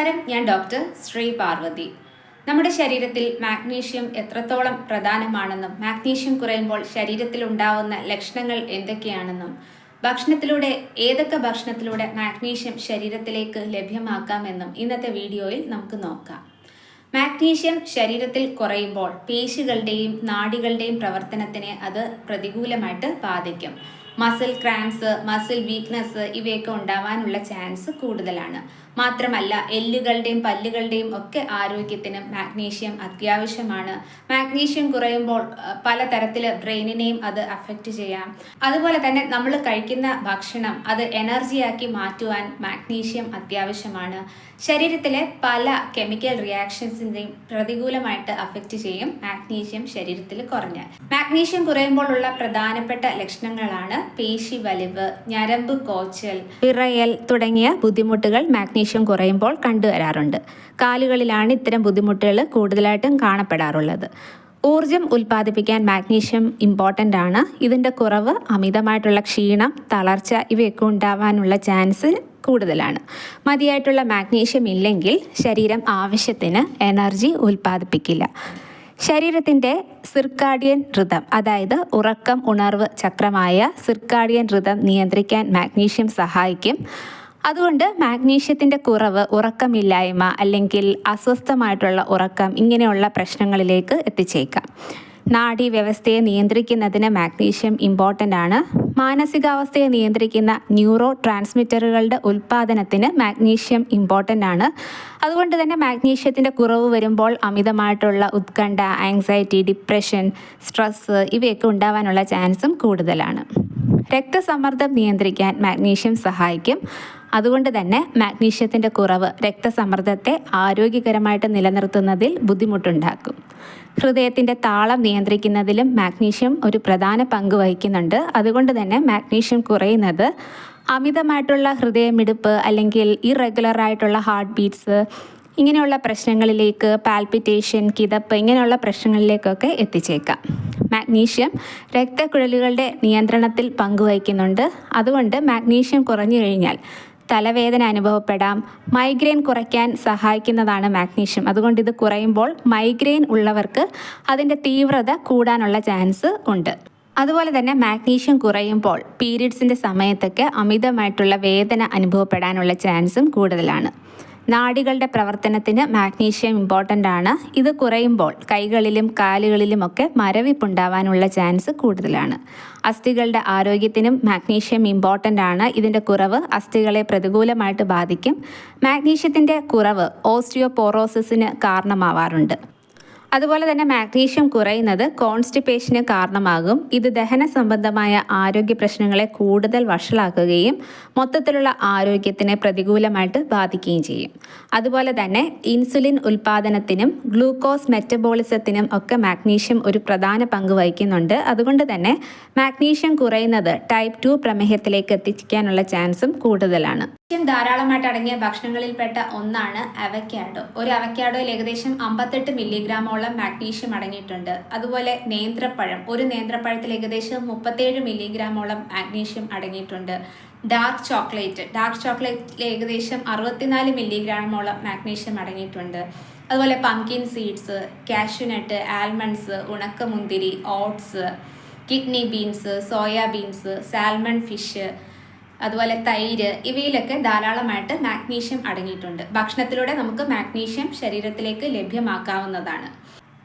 നമസ്കാരം ഞാൻ ഡോക്ടർ ശ്രീ പാർവതി. നമ്മുടെ ശരീരത്തിൽ മാഗ്നീഷ്യം എത്രത്തോളം പ്രധാനമാണെന്നും മാഗ്നീഷ്യം കുറയുമ്പോൾ ശരീരത്തിൽ ഉണ്ടാവുന്ന ലക്ഷണങ്ങൾ എന്തൊക്കെയാണെന്നും ഭക്ഷണത്തിലൂടെ ഏതൊക്കെ ഭക്ഷണത്തിലൂടെ മാഗ്നീഷ്യം ശരീരത്തിലേക്ക് ലഭ്യമാക്കാമെന്നും ഇന്നത്തെ വീഡിയോയിൽ നമുക്ക് നോക്കാം. മാഗ്നീഷ്യം ശരീരത്തിൽ കുറയുമ്പോൾ പേശികളുടെയും നാടികളുടെയും പ്രവർത്തനത്തിനെ അത് പ്രതികൂലമായിട്ട് ബാധിക്കും. മസിൽ ക്രാംസ് മസിൽ വീക്ക്നെസ് ഇവയൊക്കെ ഉണ്ടാവാനുള്ള ചാൻസ് കൂടുതലാണ്. മാത്രമല്ല എല്ലുകളുടെയും പല്ലുകളുടെയും ഒക്കെ ആരോഗ്യത്തിന് മാഗ്നീഷ്യം അത്യാവശ്യമാണ്. മാഗ്നീഷ്യം കുറയുമ്പോൾ പലതരത്തിൽ ബ്രെയിനിനെയും അത് അഫക്റ്റ് ചെയ്യാം. അതുപോലെ തന്നെ നമ്മൾ കഴിക്കുന്ന ഭക്ഷണം അത് എനർജിയാക്കി മാറ്റുവാൻ മാഗ്നീഷ്യം അത്യാവശ്യമാണ്. ശരീരത്തിലെ പല കെമിക്കൽ റിയാക്ഷൻസിന്റെയും പ്രതികൂലമായിട്ട് അഫക്റ്റ് ചെയ്യും മാഗ്നീഷ്യം ശരീരത്തിൽ കുറഞ്ഞാൽ. മാഗ്നീഷ്യം കുറയുമ്പോഴുള്ള പ്രധാനപ്പെട്ട ലക്ഷണങ്ങളാണ് പേശി വലിവ് ഞരമ്പ് കോച്ചൽ വിറയൽ തുടങ്ങിയ ബുദ്ധിമുട്ടുകൾ മാഗ്നീഷ്യം കുറയുമ്പോൾ കണ്ടുവരാറുണ്ട്. കാലുകളിലാണ് ഇത്തരം ബുദ്ധിമുട്ടുകൾ കൂടുതലായിട്ടും കാണപ്പെടാറുള്ളത്. ഊർജം ഉൽപ്പാദിപ്പിക്കാൻ മാഗ്നീഷ്യം ഇമ്പോർട്ടന്റ് ആണ്. ഇതിന്റെ കുറവ് അമിതമായിട്ടുള്ള ക്ഷീണം തളർച്ച ഇവയൊക്കെ ഉണ്ടാവാനുള്ള ചാൻസ് കൂടുതലാണ്. മതിയായിട്ടുള്ള മാഗ്നീഷ്യം ഇല്ലെങ്കിൽ ശരീരം ആവശ്യത്തിന് എനർജി ഉൽപ്പാദിപ്പിക്കില്ല. ശരീരത്തിന്റെ സിർക്കാഡിയൻ ഋതം അതായത് ഉറക്കം ഉണർവ് ചക്രമായ സിർക്കാഡിയൻ ഋതം നിയന്ത്രിക്കാൻ മാഗ്നീഷ്യം സഹായിക്കും. അതുകൊണ്ട് മാഗ്നീഷ്യത്തിന്റെ കുറവ് ഉറക്കമില്ലായ്മ അല്ലെങ്കിൽ അസ്വസ്ഥമായിട്ടുള്ള ഉറക്കം ഇങ്ങനെയുള്ള പ്രശ്നങ്ങളിലേക്ക് എത്തിച്ചേക്കാം. നാഡീ വ്യവസ്ഥയെ നിയന്ത്രിക്കുന്നതിന് മാഗ്നീഷ്യം ഇമ്പോർട്ടന്റ് ആണ്. മാനസികാവസ്ഥയെ നിയന്ത്രിക്കുന്ന ന്യൂറോ ട്രാൻസ്മിറ്ററുകളുടെ ഉൽപ്പാദനത്തിന് മാഗ്നീഷ്യം ഇമ്പോർട്ടന്റ് ആണ്. അതുകൊണ്ട് തന്നെ മാഗ്നീഷ്യത്തിന്റെ കുറവ് വരുമ്പോൾ അമിതമായിട്ടുള്ള ഉത്കണ്ഠ ആങ്സൈറ്റി ഡിപ്രഷൻ സ്ട്രെസ്സ് ഇവയൊക്കെ ഉണ്ടാവാനുള്ള ചാൻസും കൂടുതലാണ്. രക്തസമ്മർദ്ദം നിയന്ത്രിക്കാൻ മാഗ്നീഷ്യം സഹായിക്കും. അതുകൊണ്ട് തന്നെ മാഗ്നീഷ്യത്തിന്റെ കുറവ് രക്തസമ്മർദ്ദത്തെ ആരോഗ്യകരമായിട്ട് നിലനിർത്തുന്നതിൽ ബുദ്ധിമുട്ടുണ്ടാക്കും. ഹൃദയത്തിന്റെ താളം നിയന്ത്രിക്കുന്നതിലും മാഗ്നീഷ്യം ഒരു പ്രധാന പങ്ക് വഹിക്കുന്നുണ്ട്. അതുകൊണ്ട് തന്നെ മാഗ്നീഷ്യം കുറയുന്നത് അമിതമായിട്ടുള്ള ഹൃദയമിടിപ്പ് അല്ലെങ്കിൽ ഇറഗുലറായിട്ടുള്ള ഹാർട്ട് ബീറ്റ്സ് ഇങ്ങനെയുള്ള പ്രശ്നങ്ങളിലേക്ക് പാൽപിറ്റേഷൻ കിതപ്പ് ഇങ്ങനെയുള്ള പ്രശ്നങ്ങളിലേക്കൊക്കെ എത്തിച്ചേക്കാം. മാഗ്നീഷ്യം രക്തക്കുഴലുകളുടെ നിയന്ത്രണത്തിൽ പങ്കുവഹിക്കുന്നുണ്ട്. അതുകൊണ്ട് മാഗ്നീഷ്യം കുറഞ്ഞു കഴിഞ്ഞാൽ തലവേദന അനുഭവപ്പെടാം. മൈഗ്രെയിൻ കുറയ്ക്കാൻ സഹായിക്കുന്നതാണ് മാഗ്നീഷ്യം അതുകൊണ്ട് ഇത് കുറയുമ്പോൾ മൈഗ്രെയിൻ ഉള്ളവർക്ക് അതിന്റെ തീവ്രത കൂടാനുള്ള ചാൻസ് ഉണ്ട്. അതുപോലെ തന്നെ മാഗ്നീഷ്യം കുറയുമ്പോൾ പീരീഡ്സിന്റെ സമയത്തൊക്കെ അമിതമായിട്ടുള്ള വേദന അനുഭവപ്പെടാനുള്ള ചാൻസും കൂടുതലാണ്. നാഡികളുടെ പ്രവർത്തനത്തിന് മാഗ്നീഷ്യം ഇമ്പോർട്ടന്റ് ആണ്. ഇത് കുറയുമ്പോൾ കൈകളിലും കാലുകളിലും കാലുകളിലുമൊക്കെ മരവിപ്പുണ്ടാവാനുള്ള ചാൻസ് കൂടുതലാണ്. അസ്ഥികളുടെ ആരോഗ്യത്തിനും മാഗ്നീഷ്യം ഇമ്പോർട്ടന്റ് ആണ്. ഇതിന്റെ കുറവ് അസ്ഥികളെ പ്രതികൂലമായിട്ട് ബാധിക്കും. മാഗ്നീഷ്യത്തിന്റെ കുറവ് ഓസ്റ്റിയോപോറോസിസിന് കാരണമാവാറുണ്ട്. അതുപോലെ തന്നെ മാഗ്നീഷ്യം കുറയുന്നത് കോൺസ്റ്റിപ്പേഷന് കാരണമാകും. ഇത് ദഹന സംബന്ധമായ ആരോഗ്യ പ്രശ്നങ്ങളെ കൂടുതൽ വഷളാക്കുകയും മൊത്തത്തിലുള്ള ആരോഗ്യത്തിനെ പ്രതികൂലമായിട്ട് ബാധിക്കുകയും ചെയ്യും. അതുപോലെ തന്നെ ഇൻസുലിൻ ഉൽപ്പാദനത്തിനും ഗ്ലൂക്കോസ് മെറ്റബോളിസത്തിനും ഒക്കെ മാഗ്നീഷ്യം ഒരു പ്രധാന പങ്ക് വഹിക്കുന്നുണ്ട്. അതുകൊണ്ട് തന്നെ മാഗ്നീഷ്യം കുറയുന്നത് ടൈപ്പ് ടു പ്രമേഹത്തിലേക്ക് എത്തിക്കാനുള്ള ചാൻസും കൂടുതലാണ്. മാഗ്നീഷ്യം ധാരാളമായിട്ട് അടങ്ങിയ ഭക്ഷണങ്ങളിൽപ്പെട്ട ഒന്നാണ് അവക്കാഡോ. ഒരു അവക്കാഡോയിൽ ഏകദേശം അമ്പത്തെട്ട് മില്ലിഗ്രാമോളം മാഗ്നീഷ്യം അടങ്ങിയിട്ടുണ്ട്. അതുപോലെ നേന്ത്രപ്പഴം ഒരു നേന്ത്രപ്പഴത്തിൽ ഏകദേശം മുപ്പത്തേഴ് മില്ലിഗ്രാമോളം മാഗ്നീഷ്യം അടങ്ങിയിട്ടുണ്ട്. ഡാർക്ക് ചോക്ലേറ്റ് ഡാർക്ക് ചോക്ലേറ്റിൽ ഏകദേശം അറുപത്തിനാല് മില്ലിഗ്രാമോളം മാഗ്നീഷ്യം അടങ്ങിയിട്ടുണ്ട്. അതുപോലെ pumpkin seeds cashew nut almonds ഉണക്കമുന്തിരി oats kidney beans soya beans salmon fish അതുപോലെ തൈര് ഇവയിലൊക്കെ ധാരാളമായിട്ട് മാഗ്നീഷ്യം അടങ്ങിയിട്ടുണ്ട്. ഭക്ഷണത്തിലൂടെ നമുക്ക് മാഗ്നീഷ്യം ശരീരത്തിലേക്ക് ലഭ്യമാക്കാവുന്നതാണ്.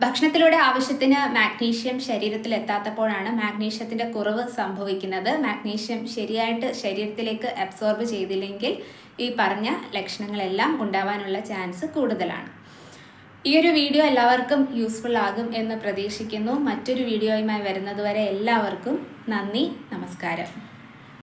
ഭക്ഷണത്തിലൂടെ ആവശ്യത്തിന് മാഗ്നീഷ്യം ശരീരത്തിൽ എത്താത്തപ്പോഴാണ് മാഗ്നീഷ്യത്തിന്റെ കുറവ് സംഭവിക്കുന്നത്. മാഗ്നീഷ്യം ശരിയായിട്ട് ശരീരത്തിലേക്ക് അബ്സോർബ് ചെയ്തില്ലെങ്കിൽ ഈ പറഞ്ഞ ലക്ഷണങ്ങളെല്ലാം ഉണ്ടാവാനുള്ള ചാൻസ് കൂടുതലാണ്. ഈ ഒരു വീഡിയോ എല്ലാവർക്കും യൂസ്ഫുൾ ആകും എന്ന് പ്രതീക്ഷിക്കുന്നു. മറ്റൊരു വീഡിയോയുമായി വരുന്നതുവരെ എല്ലാവർക്കും നന്ദി നമസ്കാരം.